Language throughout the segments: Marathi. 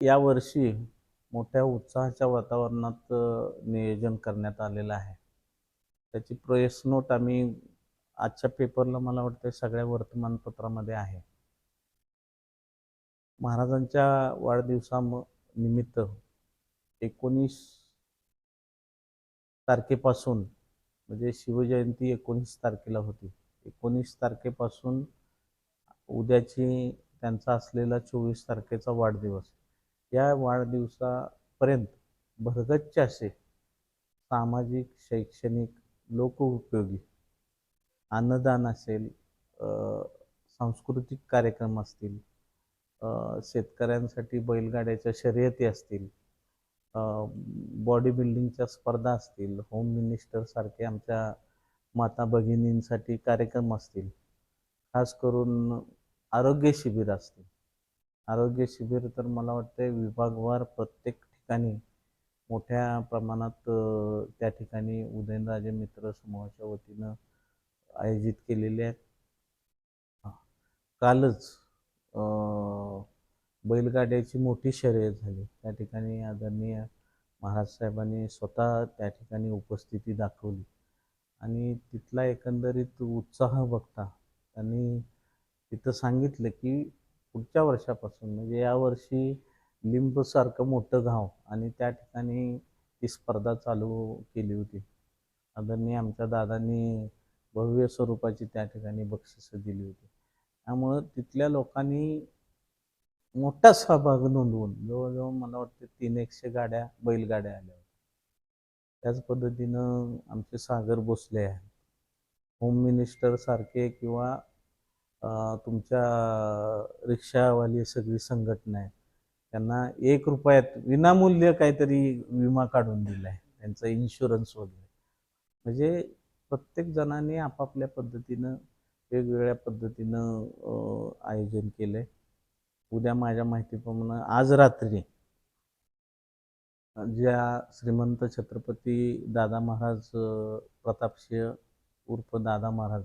यावर्षी मोठ्या उत्साहाच्या वातावरणात नियोजन करण्यात आलेलं आहे. त्याची प्रेस नोट आम्ही आजच्या पेपरला मला वाटतं सगळ्या वर्तमानपत्रामध्ये आहे. महाराजांच्या वाढदिवसाम निमित्त एकोणीस तारखेपासून म्हणजे शिवजयंती एकोणीस तारखेला होती. एकोणीस तारखेपासून उद्याची त्यांचा असलेला चोवीस तारखेचा वाढदिवस. या वाढदिवसापर्यंत भरगच्च असे सामाजिक शैक्षणिक लोकउपयोगी अन्नदान असेल सांस्कृतिक कार्यक्रम असतील शेतकऱ्यांसाठी बैलगाड्याच्या शर्यती असतील बॉडी बिल्डिंगच्या स्पर्धा असतील होम मिनिस्टरसारखे आमच्या माता भगिनींसाठी कार्यक्रम असतील खास करून आरोग्य शिबिर असतील. आरोग्य शिबिर तर मला वाटते विभागवार प्रत्येक ठिकाणी मोठ्या प्रमाणात त्या ठिकाणी उदयनराजे मित्र समूहाच्या वतीनं आयोजित केलेले आहेत. कालच बैलगाड्याची मोठी शर्यत झाली. त्या ठिकाणी आदरणीय महाराज साहेबांनी स्वतः त्या ठिकाणी उपस्थिती दाखवली. आणि तिथला एकंदरीत उत्साह बघता त्यांनी तिथं सांगितलं की पुढच्या वर्षापासून म्हणजे यावर्षी लिंबसारखं मोठं गाव आणि त्या ठिकाणी ती स्पर्धा चालू केली होती. आदरणीय आमच्या दादांनी भव्य स्वरूपाची त्या ठिकाणी बक्षिसं दिली होती. त्यामुळं तिथल्या लोकांनी मोठा सहभाग नोंदवून जवळजवळ मला वाटतं तीन एकशे गाड्या बैलगाड्या आल्या होत्या. त्याच पद्धतीनं आमचे सागर भोसले आहे होम मिनिस्टर सारखे किंवा तुमच्या रिक्षावाली सगळी संघटना आहे. त्यांना एक रुपयात विनामूल्य काहीतरी विमा काढून दिला आहे त्यांचा इन्शुरन्स वगैरे. म्हणजे प्रत्येक जणांनी आपापल्या पद्धतीनं वेगवेगळ्या पद्धतीनं आयोजन केलं आहे उद्या माझ्या माहितीप्रमाणे आज रात्री ज्या श्रीमंत छत्रपती दादा महाराज प्रतापसिंह उर्फ दादा महाराज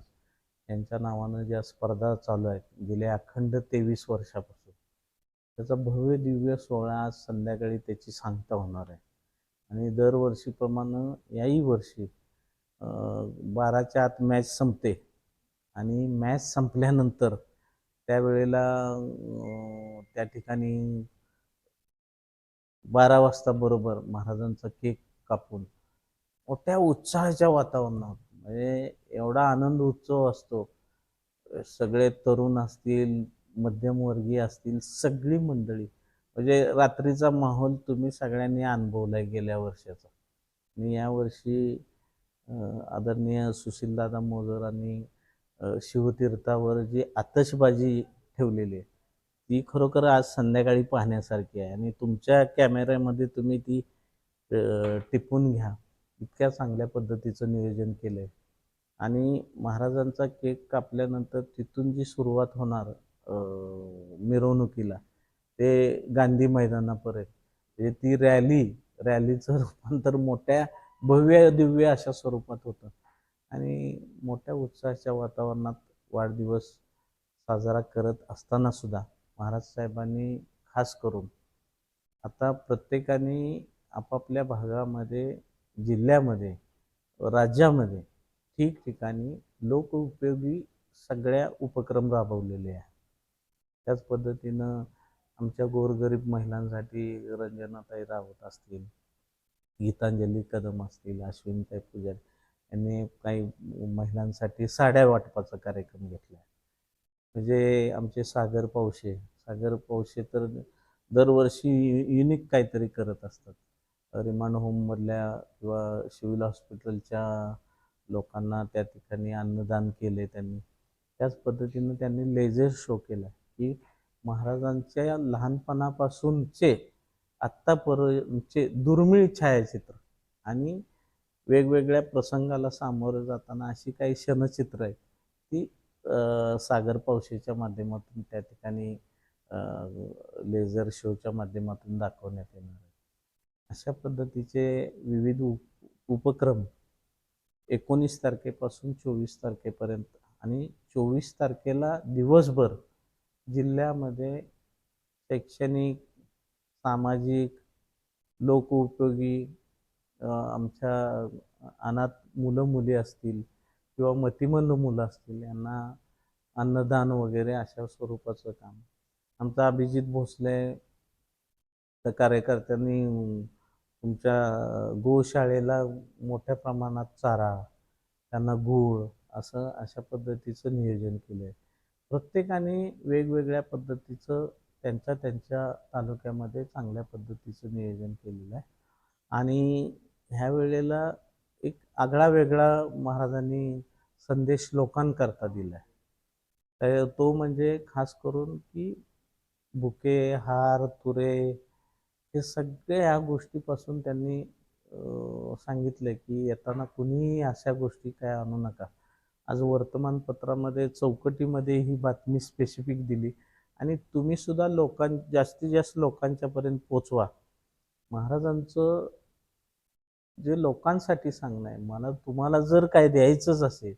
यांच्या नावानं ज्या स्पर्धा चालू आहेत गेल्या अखंड तेवीस वर्षापासून. त्याचा भव्य दिव्य सोहळा आज संध्याकाळी त्याची सांगता होणार आहे. आणि दरवर्षीप्रमाणे याही वर्षी बाराच्या आत मॅच संपते. आणि मॅच संपल्यानंतर त्यावेळेला त्या ठिकाणी बारा वाजता बरोबर महाराजांचा केक कापून मोठ्या उत्साहाच्या वातावरणात म्हणजे एवढा आनंद उत्सव असतो. सगळे तरुण असतील मध्यमवर्गीय असतील सगळी मंडळी. म्हणजे रात्रीचा माहोल तुम्ही सगळ्यांनी अनुभवलाय गेल्या वर्षाचा. मी यावर्षी आदरणीय सुशीलदादा मोजरांनी शिवतीर्थावर जी आतषबाजी ठेवलेली आहे ती खरोखर आज संध्याकाळी पाहण्यासारखी आहे. आणि तुमच्या कॅमेऱ्यामध्ये तुम्ही ती टिपून घ्या. इतक्या चांगल्या पद्धतीचं नियोजन केलं आहे आणि महाराजांचा केक कापल्यानंतर तिथून जी सुरुवात होणार मिरवणुकीला ते गांधी मैदानापर्यंत. म्हणजे ती रॅली रॅलीचं रूपांतर मोठ्या भव्य दिव्य अशा स्वरूपात होतं. आणि मोठ्या उत्साहाच्या वातावरणात वाढदिवस साजरा करत असताना सुद्धा महाराज साहेबांनी खास करून आता प्रत्येकाने आपापल्या भागामध्ये जिल्ह्यामध्ये राज्यामध्ये ठिकठिकाणी लोकउपयोगी सगळ्या उपक्रम राबवलेले आहे त्याच पद्धतीनं आमच्या गोरगरीब महिलांसाठी रंजनाताई रावत असतील गीतांजली कदम असतील अश्विनताई पुजारी यांनी काही महिलांसाठी साड्या वाटपाचा कार्यक्रम घेतला म्हणजे आमचे सागर पावशे सागर पावशे तर दरवर्षी युनिक काहीतरी करत असतात. रिमांड होममधल्या किंवा सिव्हिल हॉस्पिटलच्या लोकांना त्या ठिकाणी अन्नदान केले त्यांनी. त्याच पद्धतीनं त्यांनी लेझर शो केला की महाराजांच्या लहानपणापासूनचे आत्तापर्यंतचे दुर्मिळ छायाचित्र आणि वेगवेगळ्या प्रसंगाला सामोरं जाताना अशी काही क्षणचित्र आहेत ती सागर पावशेच्या माध्यमातून त्या ठिकाणी लेझर शोच्या माध्यमातून दाखवण्यात येणार आहे अशा पद्धतीचे विविध उप उपक्रम एकोणीस तारखेपासून चोवीस तारखेपर्यंत. आणि चोवीस तारखेला दिवसभर जिल्ह्यामध्ये शैक्षणिक सामाजिक लोकउपयोगी आमच्या अनाथ मुलं मुली असतील किंवा मतिमंद मुलं असतील यांना अन्नदान वगैरे अशा स्वरूपाचं काम. आमचा अभिजित भोसले त्या कार्यकर्त्यांनी तुमच्या गोशाळेला मोठ्या प्रमाणात चारा त्यांना गूळ असं अशा पद्धतीचं नियोजन केलं आहे प्रत्येकाने वेगवेगळ्या पद्धतीचं त्यांच्या त्यांच्या तालुक्यामध्ये चांगल्या पद्धतीचं नियोजन केलेलं आहे. आणि ह्या वेळेला एक आगळा वेगळा महाराजांनी संदेश लोकांकरता दिला आहे तर तो म्हणजे खास करून की बुके हार तुरे हे सगळ्या ह्या गोष्टीपासून त्यांनी सांगितलं की येताना कुणीही अशा गोष्टी काय आणू नका. आज वर्तमानपत्रामध्ये चौकटीमध्ये ही बातमी स्पेसिफिक दिली आणि तुम्ही सुद्धा लोकां जास्तीत जास्त लोकांच्यापर्यंत पोचवा. महाराजांचं जे लोकांसाठी सांगणं आहे मला तुम्हाला जर काय द्यायचंच असेल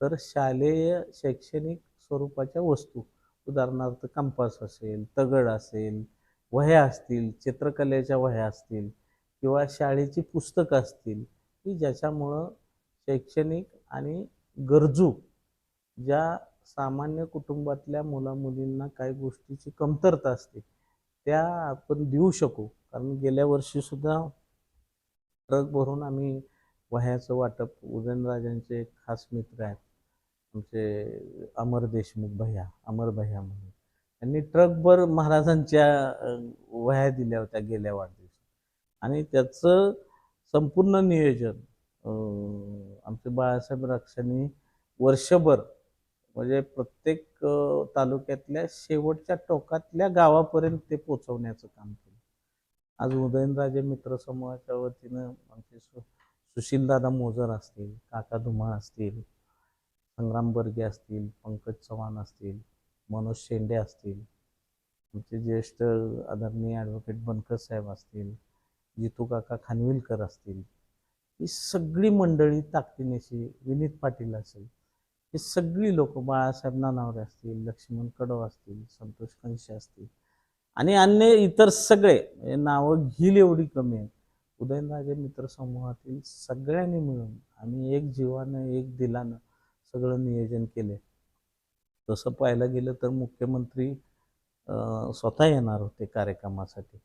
तर शालेय शैक्षणिक स्वरूपाच्या वस्तू उदाहरणार्थ कंपास असेल तगड असेल वह्या असतील चित्रकलेच्या वह्या असतील किंवा शाळेची पुस्तकं असतील की ज्याच्यामुळं शैक्षणिक आणि गरजू ज्या सामान्य कुटुंबातल्या मुलामुलींना काही गोष्टीची कमतरता असते त्या आपण देऊ शकू. कारण गेल्या वर्षीसुद्धा ट्रक भरून आम्ही वह्याचं वाटप उदयनराजांचे खास मित्र आहेत आमचे अमर देशमुख भैया अमर भैया म्हणून. त्यांनी ट्रकभर महाराजांच्या वह्या दिल्या होत्या गेल्या वाढदिवशी. आणि त्याचं संपूर्ण नियोजन आमचे बाळासाहेब रक्षांनी वर्षभर म्हणजे प्रत्येक तालुक्यातल्या शेवटच्या टोकातल्या गावापर्यंत ते पोचवण्याचं काम केलं. आज उदयनराजे मित्र समूहाच्या वतीनं आमचे सु सुशीलदादा मोजर असतील काका धुमाळ असतील संग्राम बर्गे असतील पंकज चव्हाण असतील मनोज शेंडे असतील आमचे ज्येष्ठ आदरणीय ॲडव्होकेट बनकर साहेब असतील जितू काका खानविलकर असतील ही सगळी मंडळी ताकदीनेशी विनीत पाटील असेल. ही सगळी लोक बाळासाहेब नानावरे असतील लक्ष्मण कडव असतील संतोष कंशे असतील आणि अन्य इतर सगळे म्हणजे नावं घेईल एवढी कमी आहेत. उदयनराजे मित्र समूहातील सगळ्यांनी मिळून आम्ही एक जीवानं एक दिलानं सगळं नियोजन केले तसं पाहायला गेलं तर मुख्यमंत्री स्वतः येणार होते कार्यक्रमासाठी.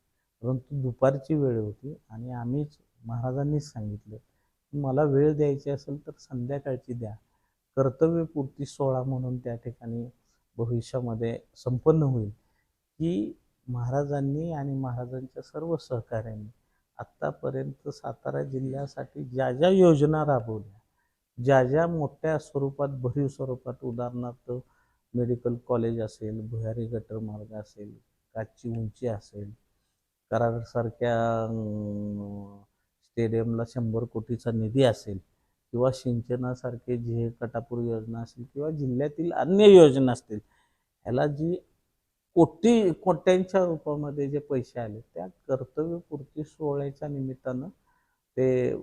परंतु दुपारची वेळ होती आणि आम्हीच महाराजांनीच सांगितलं मला वेळ द्यायची असेल तर संध्याकाळची द्या. कर्तव्यपूर्ती सोहळा म्हणून त्या ठिकाणी भविष्यामध्ये संपन्न होईल. की महाराजांनी आणि महाराजांच्या सर्व सहकाऱ्यांनी आत्तापर्यंत सातारा जिल्ह्यासाठी ज्या ज्या योजना राबवल्या ज्या ज्या मोठ्या स्वरूपात भरीव स्वरूपात उदाहरणार्थ मेडिकल कॉलेज असेल भुयारी गटर मार्ग असेल काचची उंची असेल कराडसारख्या स्टेडियमला शंभर कोटीचा निधी असेल किंवा सिंचनासारखे जे कटापूर योजना असेल किंवा जिल्ह्यातील अन्य योजना असतील ह्याला जी कोटी कोट्यांच्या रूपामध्ये जे पैसे आले त्या कर्तव्यपूर्ती सोहळ्याच्या निमित्तानं ते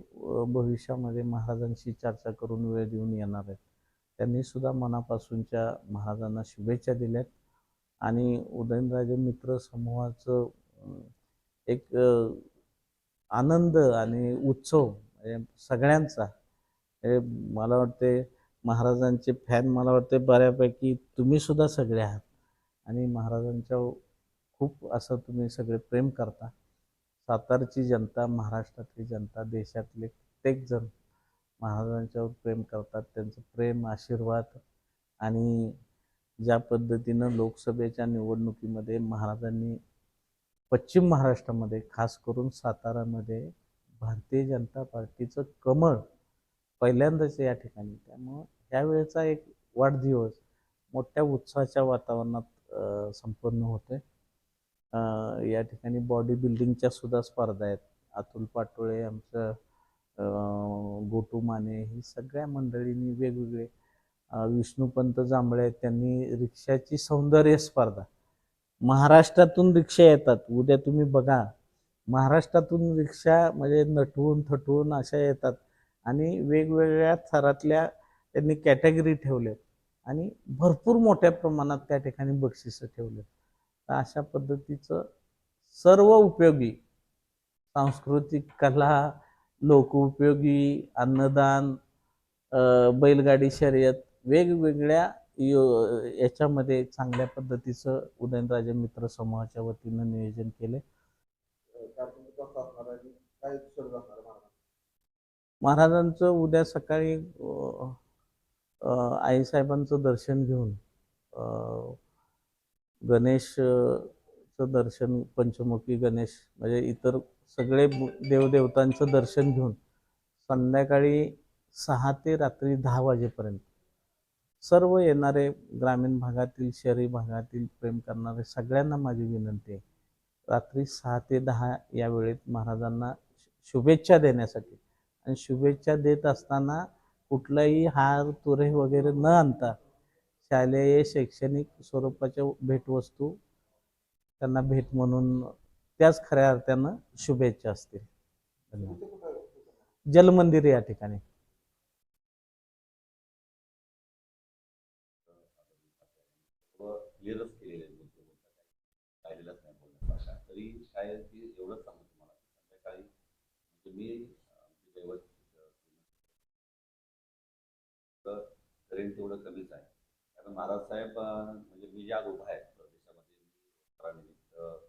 भविष्यामध्ये महाराजांशी चर्चा करून वेळ देऊन येणार आहेत. त्यांनी सुद्धा मनापासूनच्या महाराजांना शुभेच्छा दिल्यात. आणि उदयनराजे मित्र समूहाचं एक आनंद आणि उत्सव सगळ्यांचा. हे मला वाटते महाराजांचे फॅन मला वाटते बऱ्यापैकी तुम्ही सुद्धा सगळे आहात. आणि महाराजांच्या खूप असं तुम्ही सगळे प्रेम करता. सातारची जनता महाराष्ट्रातली जनता देशातले प्रत्येकजण महाराजांच्यावर प्रेम करतात त्यांचं प्रेम आशीर्वाद आणि ज्या पद्धतीनं लोकसभेच्या निवडणुकीमध्ये महाराजांनी पश्चिम महाराष्ट्रामध्ये खास करून सातारामध्ये भारतीय जनता पार्टीचं कमळ पहिल्यांदाच या ठिकाणी. त्यामुळं ह्यावेळेचा एक वाढदिवस मोठ्या उत्साहाच्या वातावरणात संपन्न होतोय. आहे या ठिकाणी बॉडी बिल्डिंगच्या सुद्धा स्पर्धा आहेत. अतुल पाटोळे आमचं गोटू माने ही सगळ्या मंडळींनी वेगवेगळे विष्णुपंत जांभळे आहेत त्यांनी रिक्षाची सौंदर्य स्पर्धा. महाराष्ट्रातून रिक्षा येतात उद्या तुम्ही बघा. महाराष्ट्रातून रिक्षा म्हणजे नटवून थटवून अशा येतात आणि वेगवेगळ्या थरातल्या त्यांनी कॅटेगरी ठेवल्या आणि भरपूर मोठ्या प्रमाणात त्या ठिकाणी बक्षिसं ठेवलेत तर अशा पद्धतीचं सर्व उपयोगी सांस्कृतिक कला लोकउपयोगी अन्नदान बैलगाडी शर्यत वेगवेगळ्या यो याच्यामध्ये चांगल्या पद्धतीचं उदयनराजे मित्र समूहाच्या वतीनं नियोजन केले महाराजांचं उद्या सकाळी आईसाहेबांचं दर्शन घेऊन गणेशचं दर्शन पंचमुखी गणेश म्हणजे इतर सगळे देवदेवतांचं दर्शन घेऊन संध्याकाळी सहा ते रात्री दहा वाजेपर्यंत सर्व येणारे ग्रामीण भागातील शहरी भागातील प्रेम करणारे सगळ्यांना माझी विनंती आहे. रात्री सहा ते दहा या वेळेत महाराजांना शुभेच्छा देण्यासाठी आणि शुभेच्छा देत असताना कुठलाही हार तुरे वगैरे न आणता शालेय शैक्षणिक स्वरूपाच्या भेटवस्तू त्यांना भेट म्हणून त्याच खऱ्या अर्थानं शुभेच्छा असतील. धन्यवाद. जलमंदिर या ठिकाणी. केलेले तरी तुम्हाला. संध्याकाळी म्हणजे तेवढं कमीच आहे. कारण महाराज साहेब म्हणजे मी ज्या उभा आहे. प्रदेशामध्ये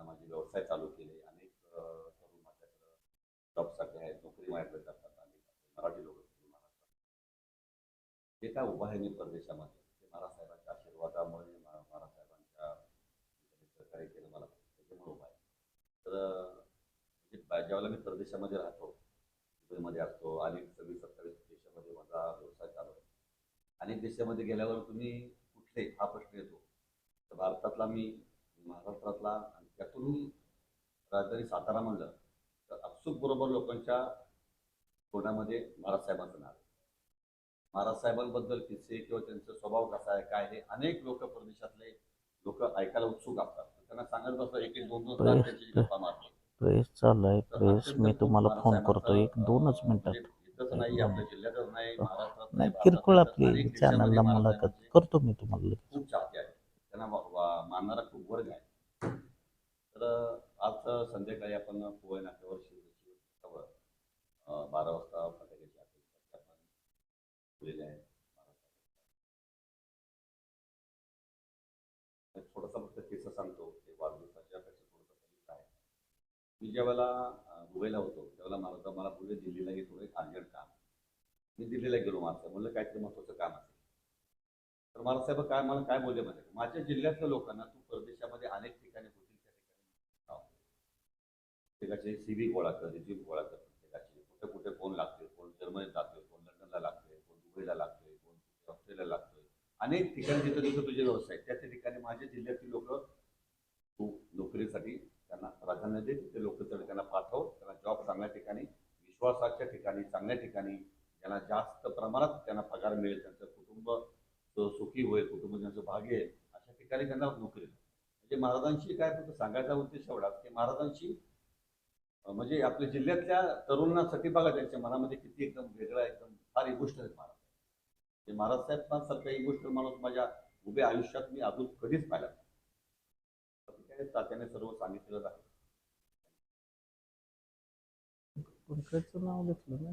त्यांना माझे व्यवसाय चालू केले. अनेक तरुण माझ्याकडं जॉबसाठी आहेत. नोकरी माझ्याकडे करतात. अनेक मराठी लोक जे काय उभं आहे मी परदेशामध्ये ते महाराज साहेबांच्या आशीर्वादामुळे मा- महाराज साहेबांच्या सहकार्य केलं मला. त्याच्यामुळे उभा आहे. तर म्हणजे ज्यावेळेला मी परदेशामध्ये राहतो दुबईमध्ये असतो अनेक सव्वीस सत्तावीस देशामध्ये माझा व्यवसाय चालू आहे. अनेक देशामध्ये गेल्यावर तुम्ही कुठले हा प्रश्न येतो. तर भारतातला मी महाराष्ट्रातला आणि त्यातूनही राजधानी सातारा म्हणलं तर अचूक बरोबर लोकांच्या तोंडामध्ये महाराज साहेबांचं नाव आहे. महाराज साहेबांबद्दल किस्से किंवा त्यांचा स्वभाव कसा आहे काय हे अनेक लोक परदेशातले लोक ऐकायला उत्सुक असतात. त्यांना सांगत बसतो एक एक दोन दोन तास त्यांची गप्पा मारतो. प्रेस चालू आहे तर प्रेस मी तुम्हाला फोन करतो एक दोनच मिनिटात म्हणजे इथंच नाही आपल्या जिल्ह्यातच नाही महाराष्ट्रात नाही भारतात किरकोळ आपली चॅनलला मुलाखत करतो मी तुम्हाला. खूप चाहते आहेत त्यांना मानणारा खूप वर्ग आहे. तर आज संध्याकाळी आपण पोहे नाक्यावर शिवजयंती उत्सवावर, बारा वाजता फटाक्याची आतिषबाजी आपण केलेली आहे. थोडासा फक्त किस्सा सांगतो ते वाढदिवसाच्या पेक्षा थोडंसं कमीच आहे. मी ज्या वेळेला अं, दुबईला होतो त्यावेळेला मला मला पुढे दिल्लीला हे थोडं एक अर्जंट काम मी दिल्लीला गेलो माझं म्हणलं काहीतरी महत्त्वाचं काम असेल. तर मला साहेब काय मला काय बोलले माहिती माझ्या जिल्ह्यातल्या लोकांना तू परदेशामध्ये अनेक ठिकाणी प्रत्येकाचे सी गोळा कर रिज्यूम गोळा कर प्रत्येकाचे. कुठे कुठे कोण लागते कोण जर्मनीत लागतोय कोण लंडनला लागतोय कोण दुबईला लागतोय कोण ऑस्ट्रेलियाला लागतोय. अनेक ठिकाणी जिथं जिथं तुझे व्यवसाय त्या त्या ठिकाणी माझ्या जिल्ह्यातील लोक तू नोकरीसाठी त्यांना प्राधान्य दे ते लोक त्यांना पाठव त्यांना जॉब चांगल्या ठिकाणी विश्वासाच्या ठिकाणी चांगल्या ठिकाणी त्यांना जास्त प्रमाणात त्यांना पगार मिळेल त्यांचं कुटुंब सुखी होईल कुटुंब त्यांचं भाग्य अशा ठिकाणी त्यांना नोकरी म्हणजे महाराजांशी काय फक्त सांगायचा उद्देश एवढाच की महाराजांशी म्हणजे आपल्या जिल्ह्यातल्या तरुणांसाठी बघा त्यांच्या मनामध्ये किती एकदम वेगळा एकदम फार ही गोष्ट आहे महाराज. ते महाराज साहेबांसारखा ही गोष्ट माणूस माझ्या उभ्या आयुष्यात मी अजून कधीच पाहिला नाही. तात्याने सर्व सांगितलेलं आहे. पंकजचं नाव घेतलं ना?